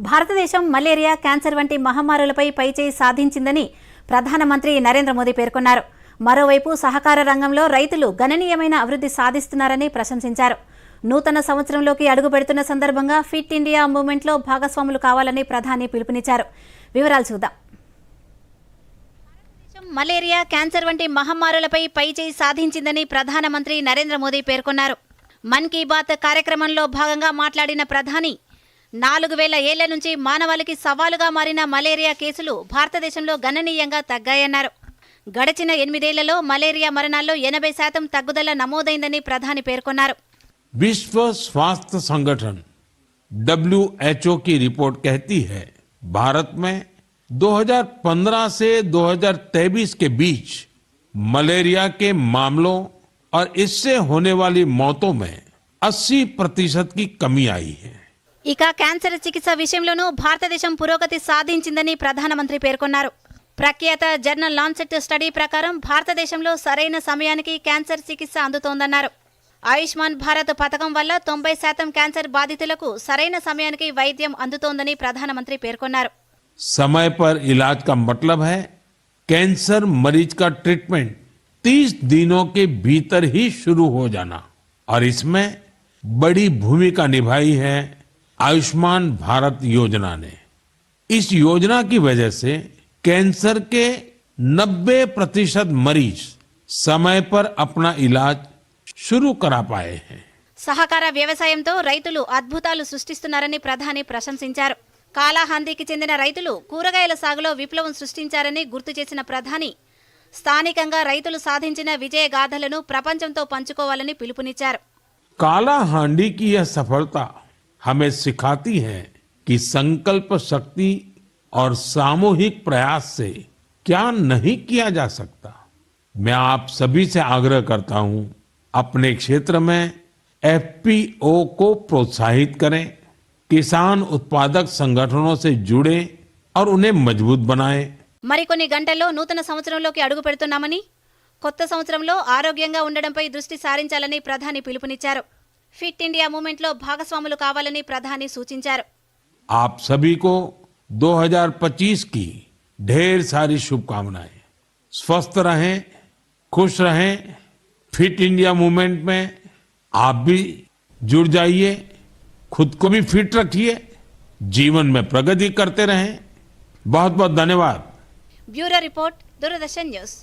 భారతదేశం malaria cancer వంటి మహమ్మారులపై పైచేయి సాధించిందని ప్రధానమంత్రి నరేంద్ర మోదీ పేర్కొన్నారు. మరోవైపు సహకార రంగంలో రైతులు గణనీయమైన అభివృద్ధి సాధిస్తున్నారని ప్రశంసించారు. నూతన సంవత్సరంలోకి అడుగుపెడుతున్న సందర్భంగా ఫిట్ ఇండియా మూవ్మెంట్లో భాగస్వాములు కావాలని ప్రధాని పిలుపునిచ్చారు. వివరాలు చూద్దాం. మలేరియా క్యాన్సర్ వంటి మహమ్మారులపై పైచేయి సాధించిందని ప్రధానమంత్రి నరేంద్ర మోదీ పేర్కొన్నారు. మన్ కీ బాత్ కార్యక్రమంలో భాగంగా మాట్లాడిన ప్రధాని నాలుగు వేల ఏళ్ల నుంచి మానవాళికి సవాలుగా మారిన మలేరియా కేసులు భారతదేశంలో గణనీయంగా తగ్గాయన్నారు గడిచిన ఎనిమిదేళ్లలో మలేరియా మరణాల్లో ఎనభై శాతం తగ్గుదల నమోదైందని ప్రధాని పేర్కొన్నారు विश्व स्वास्थ्य संगठन डब्ल्यूएचओ की रिपोर्ट कहती है भारत में 2015 से 2023 के बीच मलेरिया के मामलों और इससे होने वाली मौतों में 80 प्रतिशत की कमी आई है ఇక క్యాన్సర్ చికిత్స విషయంలోనూ భారతదేశం పురోగతి సాధించిందని ప్రధానమంత్రి పేర్కొన్నారు ప్రఖ్యాత జర్నల్ లాన్సెట్ స్టడీ ప్రకారం భారతదేశంలో సరైన సమయానికి క్యాన్సర్ చికిత్స అందుతోందన్నారు ఆయుష్మాన్ భారత్ పథకం వల్ల తొంభై శాతం క్యాన్సర్ బాధితులకు సరైన సమయానికి వైద్యం అందుతోందని ప్రధానమంత్రి పేర్కొన్నారు समय पर इलाज का मतलब है कैंसर मरीज का ट्रीटमेंट 30 दिनों के भीतर ही शुरू हो जाना और इसमें बड़ी भूमिका निभाई है आयुष्मान भारत योजना ने इस योजना की वजह से कैंसर के 90 प्रतिशत मरीज समय पर अपना इलाज शुरू करा पाए हैं సహకార వ్యవసాయంతో రైతులు అద్భుతాలు సృష్టిస్తున్నారని ప్రధాని ప్రశంసించారు కాలాహందికి చెందిన రైతులు కూరగాయల సాగులో విప్లవం సృష్టించారని గుర్తు చేసిన ప్రధాని స్థానికంగా రైతులు సాధించిన విజయ గాథలను ప్రపంచంతో పంచుకోవాలని పిలుపునిచ్చారు काला हांडी की यह सफलता हमें सिखाती है कि संकल्प शक्ति और सामूहिक प्रयास से क्या नहीं किया जा सकता मैं आप सभी से आग्रह करता हूं अपने क्षेत्र में एफपीओ को प्रोत्साहित करें किसान उत्पादक संगठनों से जुड़े और उन्हें मजबूत बनाएं మరికొన్ని గంటల్లో నూతన సంవత్సరంలోకి అడుగు పెడుతున్నామని కొత్త సంవత్సరంలో ఆరోగ్యంగా ఉండడంపై దృష్టి సారించాలని ప్రధాని పిలుపునిచ్చారు ఫిట్ ఇండియా మూవ్మెంట్లో భాగస్వాములు కావాలని ప్రధాని సూచించారు आप सभी को 2025 की ढेर सारी शुभकामनाएं स्वस्थ रहें खुश रहें फिट इंडिया मूवमेंट में आप भी जुड़ जाइए खुद को भी फिट रखिए जीवन में प्रगति करते रहें बहुत बहुत धन्यवाद బ్యూరో రిపోర్ట్ దూరదర్శన్ న్యూస్